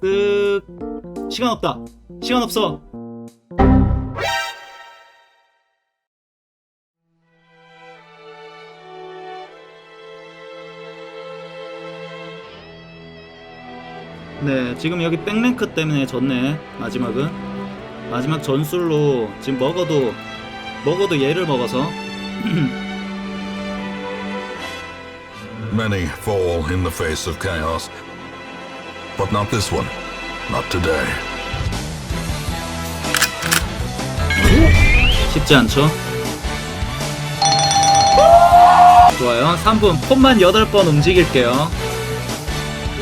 끝 시간 없다. 시간 없어. 네 지금 여기 백랭크 때문에 졌네 마지막은. 마지막 전술로 지금 먹어도 먹어도 얘를 먹어서. Many fall in the face of chaos. But not this one. Not today. 쉽지 않죠? 좋아요. 3분 폰만 8번 움직일게요.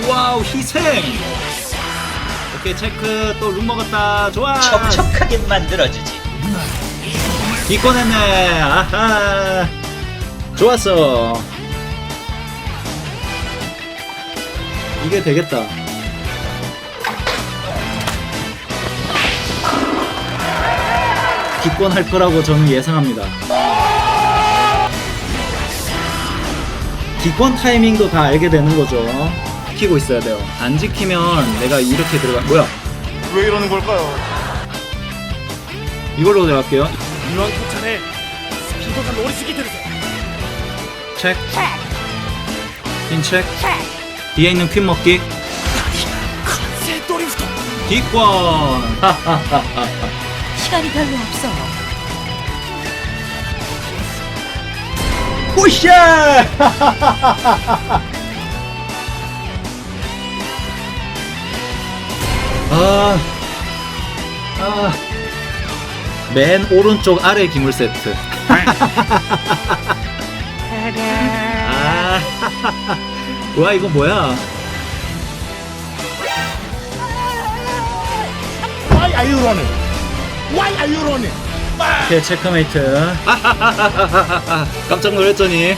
와우, 희생! 오케이, 체크. 또 룸 먹었다. 좋아! 촉촉하게 만들어주지. 기권했네. 아하. 좋았어. 이게 되겠다. 기권할 거라고 저는 예상합니다. 기권 타이밍도 다 알게 되는 거죠. 지키고 있어야 돼요. 안 지키면 내가 이렇게 들어가 뭐야? 왜 이러는 걸까요? 이걸로 들어갈게요. 이런 포찬에 스피드가 머리쓰기 들으세요. 체크. 핀 체크. 뒤에 있는 퀸 먹기. 기권. 시간이 별로 없어. 오샤! 아, 아, 맨 오른쪽 아래 기물 세트. 아, 와 이거 뭐야? Why are you running? Why are you running? 오케이 체크메이트. 깜짝 놀랐더니.